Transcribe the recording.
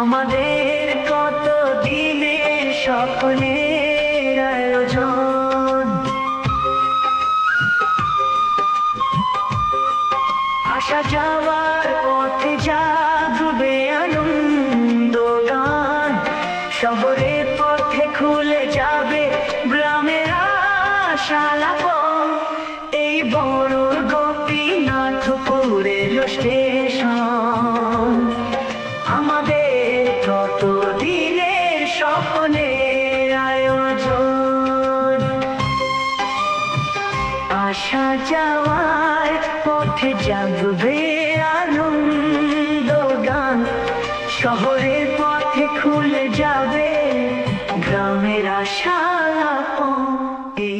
আমাদের কত দিনের স্বপ্নের আয়োজন। আসা যাওয়ার পথে জাগবে আনন্দ গান। শহরের পথে খুলে যাবে গ্রামের আশালাপ এই বন দিনের স্বপ্নের আয়োজন। আসা যাওয়ার পথে জাগবে আনন্দ গান। শহরের পথে খুলে যাবে গ্রামের আশা এই